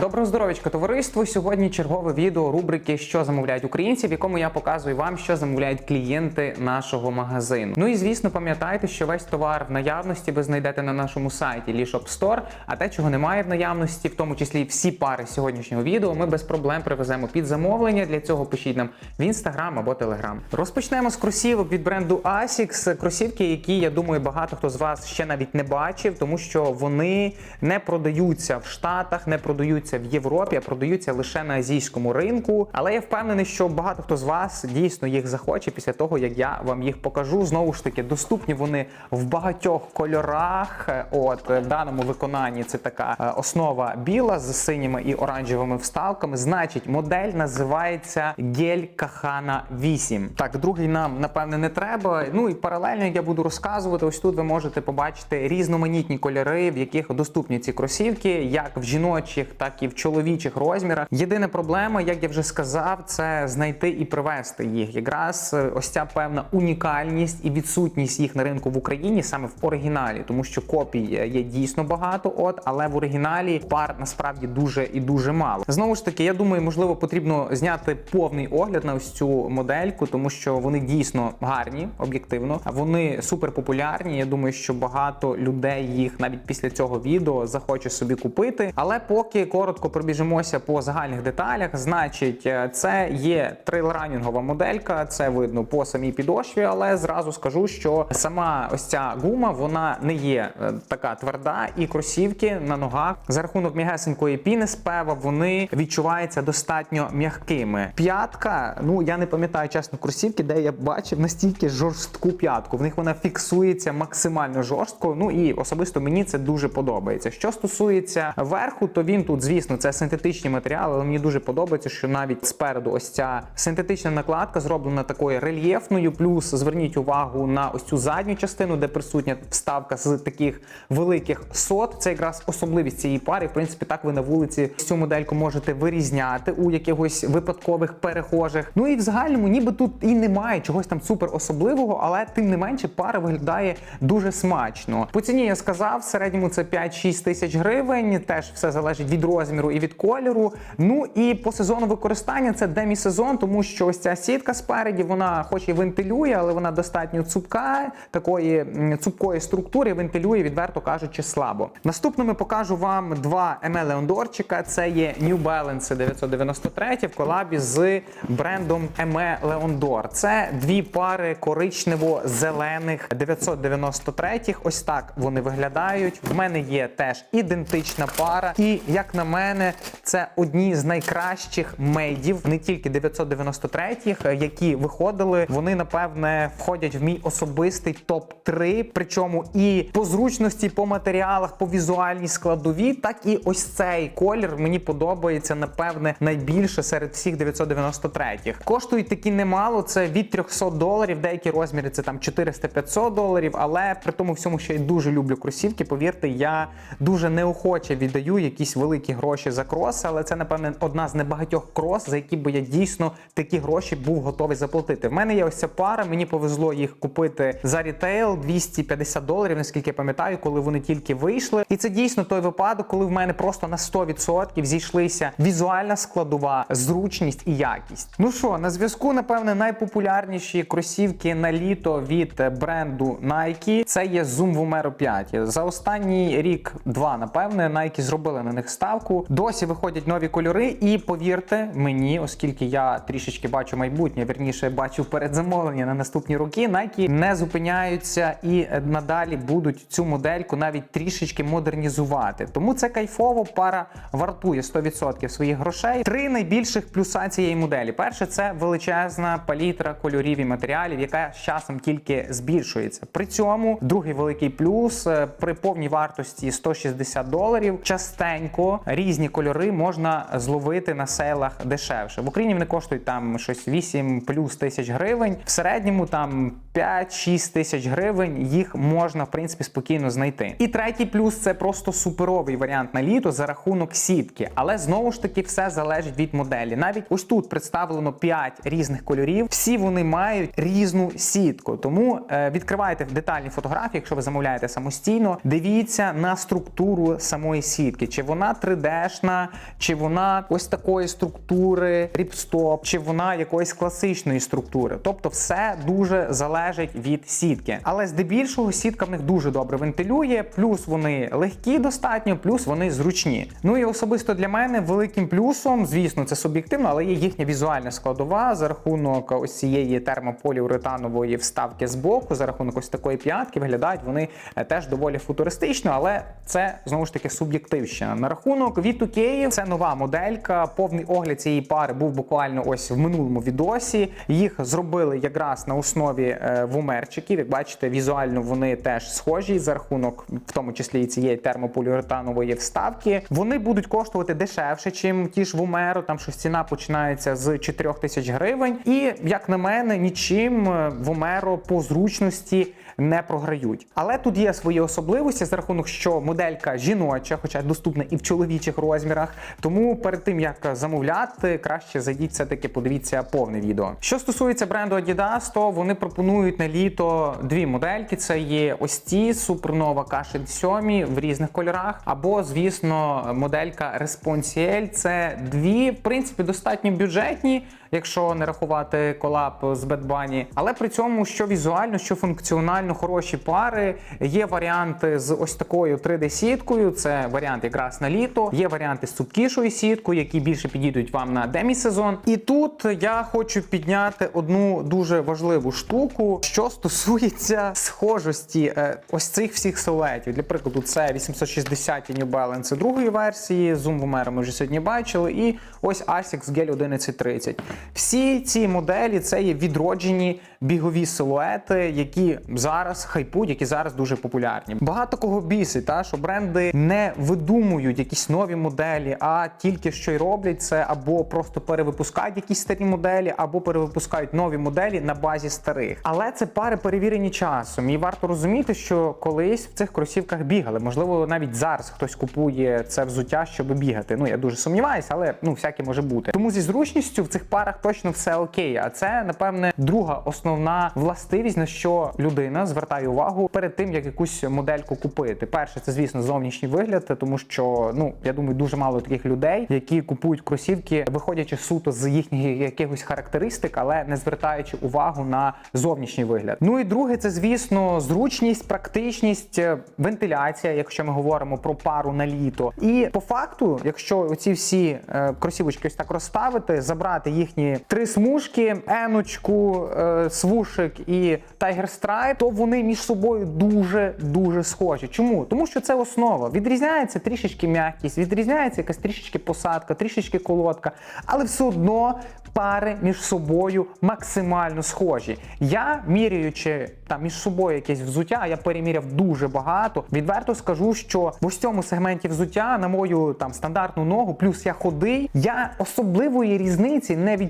Доброго здоров'ячка, товариство. Сьогодні чергове відео рубрики Що замовляють українці, в якому я показую вам, що замовляють клієнти нашого магазину. Ну і звісно, пам'ятайте, що весь товар в наявності ви знайдете на нашому сайті Lishop Store, а те, чого немає в наявності, в тому числі всі пари сьогоднішнього відео, ми без проблем привеземо під замовлення. Для цього пишіть нам в інстаграм або телеграм. Розпочнемо з кросівок від бренду Asics. Кросівки, які я думаю, багато хто з вас ще навіть не бачив, тому що вони не продаються в Штатах, не продаються в Європі, а продаються лише на азійському ринку. Але я впевнений, що багато хто з вас дійсно їх захоче після того, як я вам їх покажу. Знову ж таки, доступні вони в багатьох кольорах. От в даному виконанні це така е, основа біла з синіми і оранжевими вставками. Значить, модель називається Гель Кахана 8. Так, другий нам напевне не треба. Ну і паралельно я буду розказувати. Ось тут ви можете побачити різноманітні кольори, в яких доступні ці кросівки, як в жіночих, так і в чоловічих розмірах. Єдина проблема, як я вже сказав, це знайти і привезти їх. Якраз е, ось ця певна унікальність і відсутність їх на ринку в Україні саме в оригіналі, тому що копій є дійсно багато, от але в оригіналі пар насправді дуже і дуже мало. Знову ж таки, я думаю, можливо, потрібно зняти повний огляд на ось цю модельку, тому що вони дійсно гарні, об'єктивно. Вони супер популярні. Я думаю, що багато людей їх навіть після цього відео захоче собі купити. Але поки коротко пробіжимося по загальних деталях, значить, е, це є трейлранінгова моделька, це видно по самій підошві, але зразу скажу, що сама ось ця гума вона не є е, така тверда, і кросівки на ногах за рахунок м'ягесенької піни з пева вони відчуваються достатньо м'якими. П'ятка, ну я не пам'ятаю чесно кросівки, де я бачив настільки жорстку п'ятку. В них вона фіксується максимально жорстко. Ну і особисто мені це дуже подобається. Що стосується верху, то він тут, звісно, це синтетичні матеріали, але мені дуже подобається, що навіть спереду ось ця синтетична накладка зроблена такою рельєфною. Плюс зверніть увагу на ось цю задню частину, де присутня вставка з таких великих сот. Це якраз особливість цієї пари. В принципі, так ви на вулиці цю модельку можете вирізняти у якихось випадкових перехожих. Ну і в загальному, ніби тут і немає чогось там супер особливого, але тим не менше пара виглядає дуже смачно. По ціні я сказав, в середньому це 5-6 тисяч гривень. Теж все залежить від розміру і від кольору. Ну і по сезону використання це демісезон, тому що ось ця сітка спереді, вона хоч і вентилює, але вона достатньо цупка, такої цупкої структури, вентилює, відверто кажучи, слабо. Наступними покажу вам два Еме Леондорчика. Це є New Balance 993 в колабі з брендом Еме Леондор. Це дві пари коричнево-зелених 993 Ось так вони виглядають. В мене є теж ідентична пара. І як на мене, це одні з найкращих мейдів, не тільки 993-х, які виходили. Вони напевне входять в мій особистий топ 3 Причому і по зручності, по матеріалах, по візуальній складові, так і ось цей колір мені подобається напевне найбільше серед всіх 993-х. Коштують такі немало. Це від 300 доларів. Деякі розміри це там 400-500 доларів. Але при тому всьому, що я дуже люблю кросівки, повірте, я дуже неохоче віддаю якісь великі гроші за крос, але це напевне одна з небагатьох крос, за які би я дійсно такі гроші був готовий заплатити. В мене є ось ця пара. Мені повезло їх купити за рітейл 250 доларів, наскільки я пам'ятаю, коли вони тільки вийшли. І це дійсно той випадок, коли в мене просто на 100% зійшлися візуальна складова, зручність і якість. Ну що, на зв'язку, напевне, найпопулярніші кросівки на літо від бренду Nike. Це є Zoom Vomero 5. За останній рік-два, напевне, Nike зробили на них ставку. Досі виходять нові кольори, і повірте мені, оскільки я трішечки бачу майбутнє, верніше бачу передзамовлення на наступні роки. Nike не зупиняються і надалі будуть цю модельку навіть трішечки модернізувати. Тому це кайфово. Пара вартує 100% своїх грошей. Три найбільших плюса цієї моделі: перше, це величезна палітра кольорів і матеріалів, яка з часом тільки збільшується. При цьому другий великий плюс е, при повній вартості 160 доларів. Частенько різні кольори можна зловити на сейлах дешевше. В Україні вони коштують там щось 8 плюс тисяч гривень. В середньому там 5-6 тисяч гривень їх можна в принципі спокійно знайти. І третій плюс це просто суперовий варіант на літо за рахунок сітки. Але знову ж таки все залежить від моделі. Навіть ось тут представлено 5 різних кольорів. Всі вони мають різну сітку. Тому е, відкривайте детальні фотографії, якщо ви замовляєте самостійно. Дивіться на структуру самої сітки, чи вона 3D, 3D-шна, чи вона ось такої структури, ріпстоп, чи вона якоїсь класичної структури. Тобто, все дуже залежить від сітки. Але здебільшого сітка в них дуже добре вентилює, плюс вони легкі достатньо, плюс вони зручні. Ну і особисто для мене великим плюсом, звісно, це суб'єктивно, але є їхня візуальна складова за рахунок ось цієї термополіуретанової вставки з боку, за рахунок ось такої п'ятки, виглядають вони е, теж доволі футуристично, але це знову ж таки суб'єктивщина. На рахунок V2K це нова моделька. Повний огляд цієї пари був буквально ось в минулому відосі. Їх зробили якраз на основі е, вумерчиків. Як бачите, візуально вони теж схожі за рахунок, в тому числі і цієї термополіуретанової вставки. Вони будуть коштувати дешевше, чим ті ж вумеро. Там щось ціна починається з 4 тисяч гривень. І як на мене, нічим е, вумеро по зручності не програють. Але тут є свої особливості за рахунок, що моделька жіноча, хоча доступна і в чоловічих розмірах. Тому перед тим як замовляти, краще зайдіть все-таки подивіться повне відео. Що стосується бренду Adidas, то вони пропонують на літо дві модельки: це є ось ці Supernova Cushion 7 в різних кольорах, або, звісно, моделька Responsiel. Це дві, в принципі, достатньо бюджетні. Якщо не рахувати колаб з Bunny. але при цьому що візуально, що функціонально хороші пари. Є варіанти з ось такою 3D-сіткою. Це варіант якраз на літо. Є варіанти з цупкішою сіткою, які більше підійдуть вам на демі-сезон. І тут я хочу підняти одну дуже важливу штуку, що стосується схожості е, ось цих всіх силуетів. Для прикладу, це 860 New Balance другої версії. Zoom Vomero ми вже сьогодні бачили. І ось Asics Gel 1130. Всі ці моделі це є відроджені бігові силуети, які зараз хайпують, які зараз дуже популярні. Багато кого бісить, та що бренди не видумують якісь нові моделі, а тільки що й роблять це або просто перевипускають якісь старі моделі, або перевипускають нові моделі на базі старих. Але це пари перевірені часом. І варто розуміти, що колись в цих кросівках бігали. Можливо, навіть зараз хтось купує це взуття, щоб бігати. Ну я дуже сумніваюся, але ну всяке може бути. Тому зі зручністю в цих парах точно все окей. А це напевне друга основна властивість, на що людина звертає увагу перед тим, як якусь модельку купити. Перше, це звісно зовнішній вигляд, тому що ну я думаю, дуже мало таких людей, які купують кросівки, виходячи суто з їхніх якихось характеристик, але не звертаючи увагу на зовнішній вигляд. Ну і друге, це звісно зручність, практичність, е, вентиляція, якщо ми говоримо про пару на літо. І по факту, якщо оці всі е, кросівочки ось так розставити, забрати їхні три смужки, еночку, е, свушик і Tiger Stripe, то вони між собою дуже дуже схожі. Чому? Тому що це основа. Відрізняється трішечки м'якість, відрізняється якась трішечки посадка, трішечки колодка, але все одно пари між собою максимально схожі. Я міряючи там між собою якесь взуття, я переміряв дуже багато. Відверто скажу, що в ось цьому сегменті взуття на мою там стандартну ногу, плюс я ходий, я особливої різниці не відчуваю.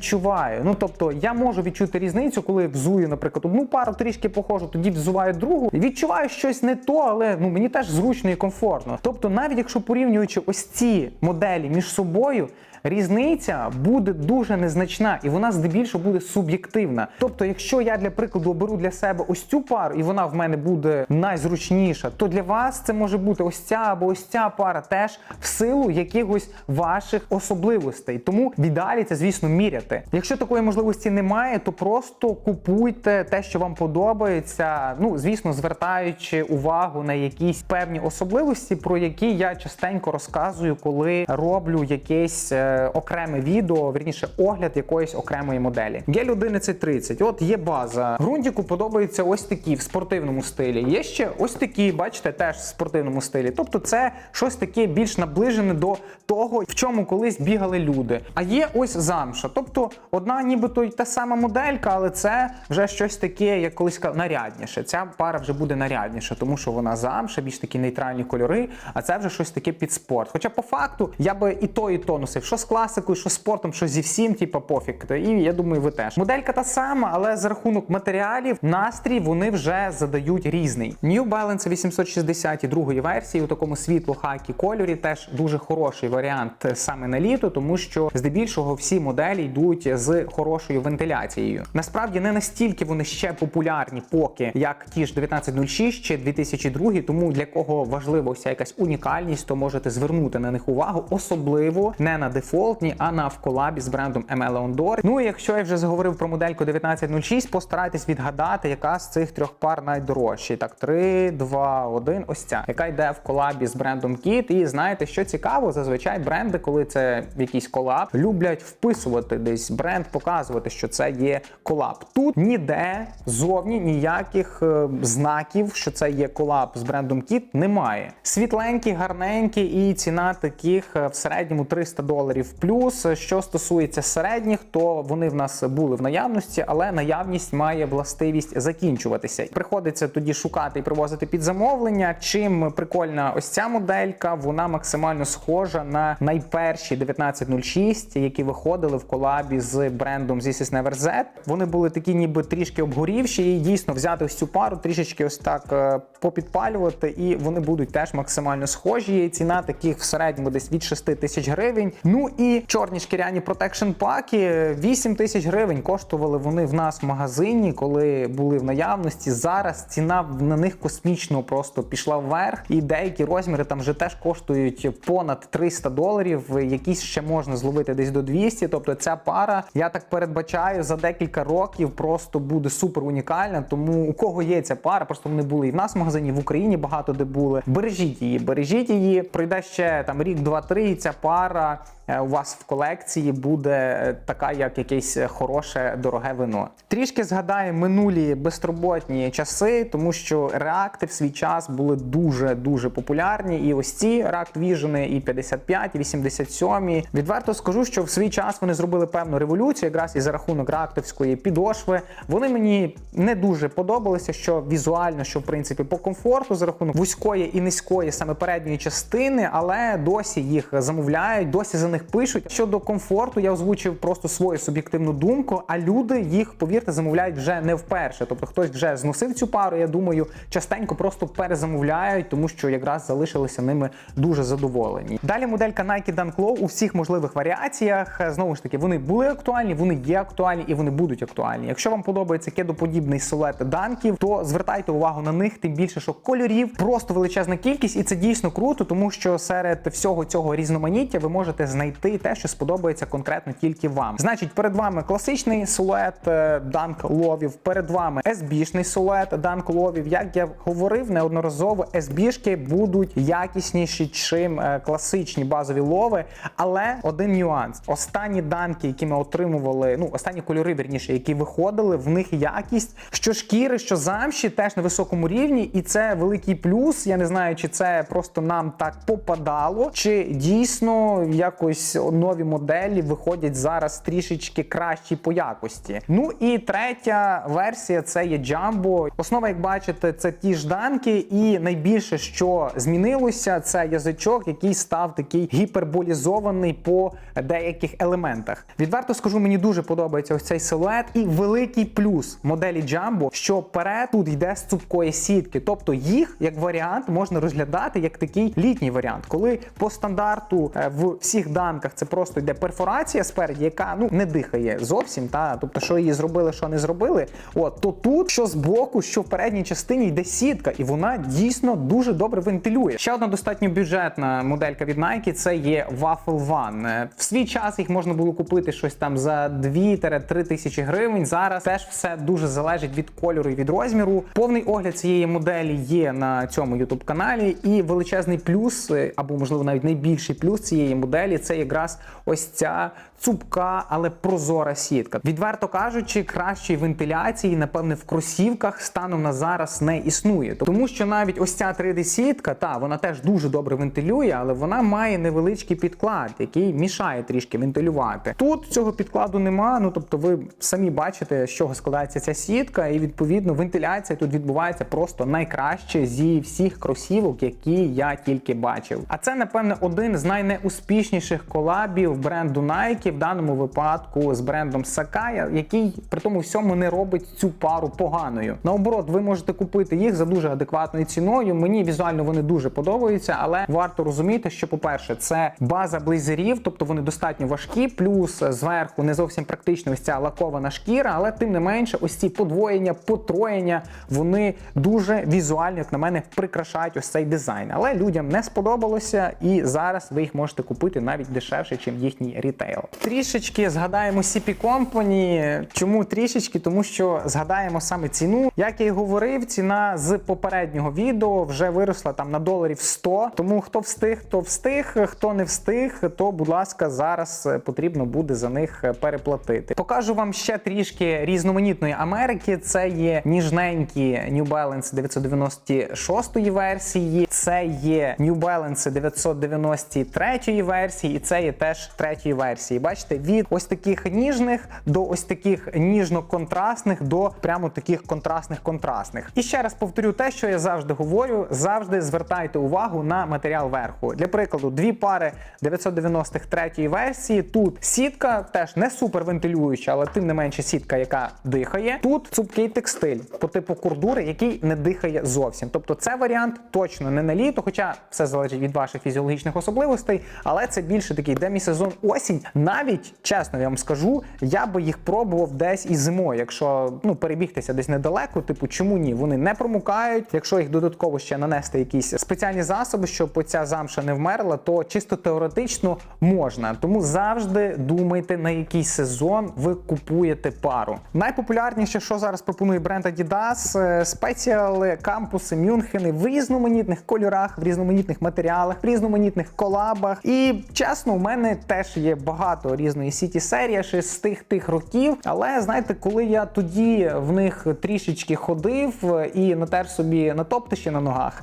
Ну тобто я можу відчути різницю, коли взую, наприклад, одну пару трішки похожу, тоді взуваю другу. Відчуваю щось не то, але ну мені теж зручно і комфортно. Тобто, навіть якщо порівнюючи ось ці моделі між собою. Різниця буде дуже незначна, і вона здебільшого буде суб'єктивна. Тобто, якщо я для прикладу оберу для себе ось цю пару, і вона в мене буде найзручніша, то для вас це може бути ось ця або ось ця пара теж в силу якихось ваших особливостей. Тому в ідеалі це, звісно, міряти. Якщо такої можливості немає, то просто купуйте те, що вам подобається. Ну, звісно, звертаючи увагу на якісь певні особливості, про які я частенько розказую, коли роблю якесь е, окреме відео, верніше огляд якоїсь окремої моделі. Гель 1130. От є база. Грунтіку подобаються ось такі в спортивному стилі. Є ще ось такі, бачите, теж в спортивному стилі. Тобто, це щось таке більш наближене до того, в чому колись бігали люди. А є ось замша. Тобто, одна, нібито й та сама моделька, але це вже щось таке, як колись нарядніше. Ця пара вже буде нарядніша, тому що вона замша, більш такі нейтральні кольори, а це вже щось таке під спорт. Хоча по факту я би і то, і то носив. Що з класикою, що спортом, що зі всім, типа пофіг. І я думаю, ви теж. Моделька та сама, але за рахунок матеріалів, настрій вони вже задають різний. New Balance 860 і другої версії у такому світло хакі кольорі теж дуже хороший варіант саме на літо, тому що здебільшого всі моделі йдуть з хорошою вентиляцією. Насправді не настільки вони ще популярні, поки як ті ж 1906 чи 2002, тому для кого важлива ось якась унікальність, то можете звернути на них увагу, особливо не на дефолтні, а на в колабі з брендом ML Ondor. Ну і якщо я вже заговорив про модельку 1906, постарайтесь відгадати, яка з цих трьох пар найдорожча. Так, 3, 2, 1, ось ця, яка йде в колабі з брендом Kit. І знаєте, що цікаво, зазвичай бренди, коли це якийсь колаб, люблять вписувати десь бренд, показувати, що це є колаб. Тут ніде зовні ніяких е, знаків, що це є колаб з брендом Kit, немає. Світленькі, гарненькі, і ціна таких е, в середньому 300 доларів плюс. Що стосується середніх, то вони в нас були в наявності, але наявність має властивість закінчуватися. Приходиться тоді шукати і привозити під замовлення. Чим прикольна ось ця моделька, вона максимально схожа на найперші 1906, які виходили в колабі з брендом This is Never Z. Вони були такі, ніби трішки обгорівші, і дійсно взяти ось цю пару, трішечки ось так е, попідпалювати, і вони будуть теж максимально схожі. Ціна таких в середньому десь від 6 тисяч гривень. Ну і чорні шкіряні протекшн паки 8 тисяч гривень коштували вони в нас в магазині, коли були в наявності. Зараз ціна на них космічно просто пішла вверх, і деякі розміри там вже теж коштують понад 300 доларів. Якісь ще можна зловити десь до 200. Тобто ця пара, я так передбачаю, за декілька років просто буде супер унікальна. Тому у кого є ця пара, просто вони були і в нас в магазині, в Україні багато де були. Бережіть її, бережіть її. Пройде ще там рік, два-три. і Ця пара у вас в колекції буде е, така, як якесь хороше дороге вино. Трішки згадаємо минулі безтурботні часи, тому що реакти в свій час були дуже дуже популярні. І ось ці React Vision і 55, і 87. Відверто скажу, що в свій час вони зробили певну революцію, якраз і за рахунок реактовської підошви. Вони мені не дуже подобалися, що візуально, що в принципі по комфорту за рахунок вузької і низької саме передньої частини, але досі їх замовляють, досі за них пишуть. Щодо комфорту, я озвучив просто свою суб'єктивну думку. А люди їх, повірте, замовляють вже не вперше. Тобто хтось вже зносив цю пару. Я думаю, частенько просто перезамовляють, тому що якраз залишилися ними дуже задоволені. Далі моделька Nike Dunk Low у всіх можливих варіаціях. Знову ж таки, вони були актуальні, вони є актуальні і вони будуть актуальні. Якщо вам подобається кедоподібний силует данків, то звертайте увагу на них, тим більше, що кольорів просто величезна кількість, і це дійсно круто, тому що серед всього цього різноманіття ви можете знайти те, що сподобається конкретно тільки вам. Значить, перед вами класичний силует е, данк ловів, перед вами SB-шний силует данк ловів. Як я говорив неодноразово, SB-шки будуть якісніші, чим е, класичні базові лови. Але один нюанс: останні данки, які ми отримували, ну останні кольори, вірніше, які виходили, в них якість, що шкіри, що замші, теж на високому рівні, і це великий плюс. Я не знаю, чи це просто нам так попадало, чи дійсно якось нові моделі виходять зараз трішечки кращі по якості. Ну і третя версія це є Jumbo. Основа, як бачите, це ті ж данки, і найбільше, що змінилося, це язичок, який став такий гіперболізований по деяких елементах. Відверто скажу, мені дуже подобається ось цей силует, і великий плюс моделі Jumbo, що перед тут йде з цупкої сітки. Тобто їх як варіант можна розглядати як такий літній варіант, коли по стандарту е, в всіх данках це просто йде перфорація спереді, яка ну не дихає зовсім. Та тобто, що її зробили, що не зробили. От то тут, що з боку, що в передній частині йде сітка, і вона дійсно дуже добре вентилює. Ще одна достатньо бюджетна моделька від Nike це є Waffle One. Е, В свій час їх можна було купити щось там за 2-3 тисячі гривень. Зараз теж все дуже залежить від кольору і від розміру. Повний огляд цієї моделі є на цьому youtube каналі, і величезний плюс, е, або можливо навіть найбільший плюс цієї моделі це якраз ось ця цупка, але прозора сітка. Відверто кажучи, кращої вентиляції, напевне, в кросівках станом на зараз не існує. Тому що навіть ось ця 3D-сітка, та вона теж дуже добре вентилює, але вона має невеличкий підклад, який мішає трішки вентилювати. Тут цього підкладу нема. Ну тобто, ви самі бачите, з чого складається ця сітка, і відповідно вентиляція тут відбувається просто найкраще зі всіх кросівок, які я тільки бачив. А це, напевне, один з найнеуспішніших інших колабів бренду Nike, в даному випадку з брендом Sakai, який при тому всьому не робить цю пару поганою. Наоборот, ви можете купити їх за дуже адекватною ціною. Мені візуально вони дуже подобаються, але варто розуміти, що, по-перше, це база блейзерів, тобто вони достатньо важкі, плюс зверху не зовсім практично ось ця лакована шкіра, але тим не менше, ось ці подвоєння, потроєння, вони дуже візуально, як на мене, прикрашають ось цей дизайн. Але людям не сподобалося, і зараз ви їх можете купити навіть дешевше, ніж їхній рітейл. Трішечки згадаємо CP Company. Чому трішечки? Тому що згадаємо саме ціну. Як я і говорив, ціна з попереднього відео вже виросла там на доларів 100. Тому хто встиг, то встиг. Хто не встиг, то будь ласка, зараз е, потрібно буде за них е, переплатити. Покажу вам ще трішки різноманітної Америки. Це є ніжненькі New Balance 996 версії, це є New Balance 993 версії, і це є теж третьої версії. Бачите, від ось таких ніжних до ось таких ніжно-контрастних до прямо таких контрастних контрастних. І ще раз повторю те, що я завжди говорю: завжди звертайте увагу на матеріал верху. Для прикладу, дві пари 990-х третьої версії. Тут сітка теж не супер вентилююча, але тим не менше сітка, яка дихає. Тут цупкий текстиль по типу курдури, який не дихає зовсім. Тобто, це варіант точно не на літо, хоча все залежить від ваших фізіологічних особливостей, але це більше такий демісезон осінь. Навіть чесно я вам скажу, я би їх пробував десь і зимою, якщо ну перебігтися десь недалеко, типу чому ні? Вони не промукають. Якщо їх додатково ще нанести якісь спеціальні засоби, щоб оця замша не вмерла, то чисто теоретично можна. Тому завжди думайте, на який сезон ви купуєте пару. Найпопулярніше, що зараз пропонує бренд Adidas, е, спеціали, кампуси, мюнхени в різноманітних кольорах, в різноманітних матеріалах, в різноманітних колабах. І чесно, у мене теж є багато різної сіті серії ще з тих тих років. Але знаєте, коли я тоді в них трішечки ходив е, і натер собі натоптище на ногах,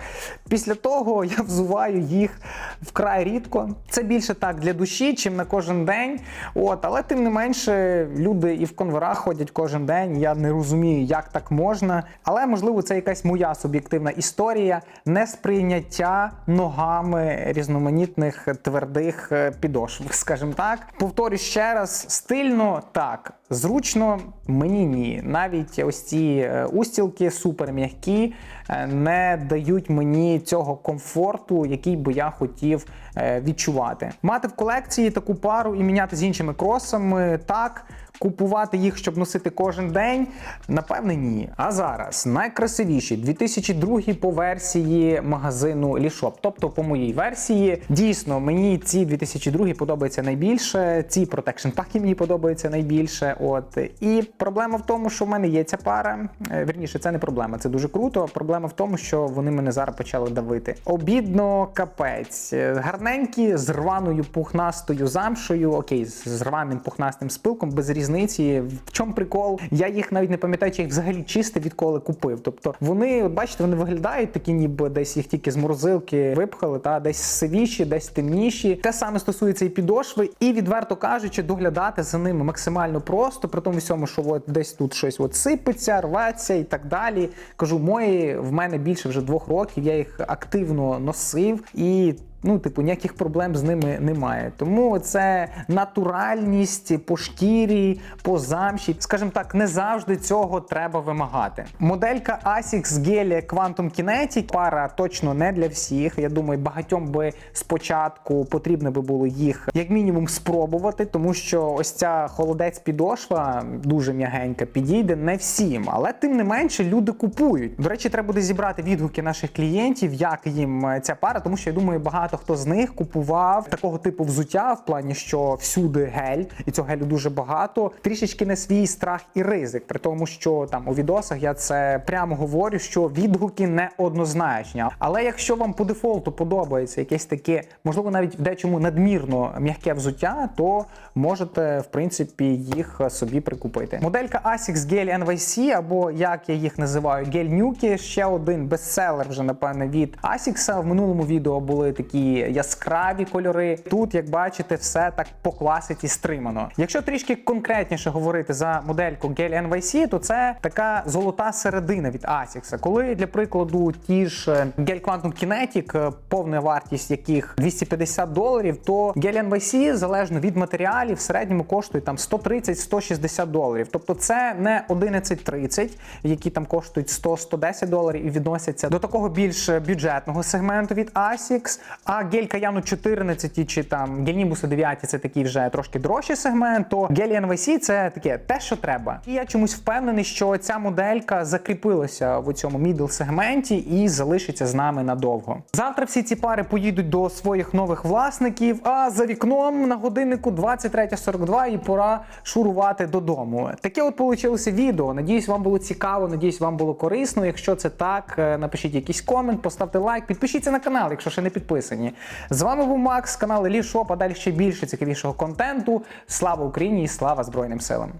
після того я взуваю їх вкрай рідко. Це більше так для душі, чим на кожен день. От, але тим не менше, люди і в конверах ходять кожен день. Я не розумію, як так можна. Але можливо, це якась моя суб'єктивна історія несприйняття ногами різноманітних твердих е, підошв, скажімо так. Повторюю ще раз, стильно так. Зручно мені ні. Навіть ось ці е, устілки супер м'які е, не дають мені цього комфорту, який би я хотів е, відчувати. Мати в колекції таку пару і міняти з іншими кросами так. Купувати їх, щоб носити кожен день, напевне, ні. А зараз найкрасивіші 2002 по версії магазину Лішоп. Тобто, по моїй версії, дійсно мені ці 2002 подобаються найбільше. Ці Protection паки мені подобаються найбільше. От і проблема в тому, що в мене є ця пара. Е, Вірніше, це не проблема, це дуже круто. Проблема в тому, що вони мене зараз почали давити. Обідно, капець, Е, гарненькі з рваною пухнастою замшою. Окей, з рваним пухнастим спилком без різниці. В чому прикол? Я їх навіть не пам'ятаю, чи їх взагалі чисти відколи купив. Тобто вони, бачите, вони виглядають такі, ніби десь їх тільки з морозилки випхали, та десь сивіші, десь темніші. Те саме стосується і підошви, і відверто кажучи, доглядати за ними максимально просто, при тому всьому, що от десь тут щось от сипеться, рветься і так далі. Кажу, мої в мене більше вже двох років. Я їх активно носив і. Ну, типу, ніяких проблем з ними немає. Тому це натуральність по шкірі, по замші. Скажімо так, не завжди цього треба вимагати. Моделька Asics Gel Quantum Kinetic пара точно не для всіх. Я думаю, багатьом би спочатку потрібно би було їх як мінімум спробувати, тому що ось ця холодець підошва дуже м'ягенька, підійде не всім. Але тим не менше люди купують. До речі, треба буде зібрати відгуки наших клієнтів, як їм е, ця пара, тому що я думаю, багато хто з них купував такого типу взуття, в плані, що всюди гель, і цього гелю дуже багато. Трішечки на свій страх і ризик, при тому, що там у відосах я це прямо говорю, що відгуки не однозначні. Але якщо вам по дефолту подобається якесь таке, можливо, навіть в дечому надмірно м'яке взуття, то можете в принципі їх собі прикупити. Моделька Asics Gel NYC, або як я їх називаю, Gel Nuki, ще один бестселер вже напевне від Asics. В минулому відео були такі такі яскраві кольори. Тут, як бачите, все так по класиці стримано. Якщо трішки конкретніше говорити за модельку Gel NYC, то це така золота середина від Asics. Коли для прикладу ті ж е, Gel Quantum Kinetic, е, повна вартість яких 250 доларів, то Gel NYC, залежно від матеріалів, в середньому коштує там 130-160 доларів. Тобто це не 1130, які там коштують 100-110 доларів і відносяться до такого більш бюджетного сегменту від Asics. А Gel Cayano 14 чи там Nimbus 9 це такий вже трошки дорожчий сегмент, то Gel NYC це таке те, що треба. І я чомусь впевнений, що ця моделька закріпилася в цьому мідл сегменті і залишиться з нами надовго. Завтра всі ці пари поїдуть до своїх нових власників. А за вікном на годиннику 23.42 і пора шурувати додому. Таке от получилося відео. Надіюсь, вам було цікаво, надіюсь, вам було корисно. Якщо це так, е, напишіть якийсь комент, поставте лайк, підпишіться на канал, якщо ще не підписані. З вами був Макс, канал Елішоп, а ще більше цікавішого контенту. Слава Україні і слава Збройним силам!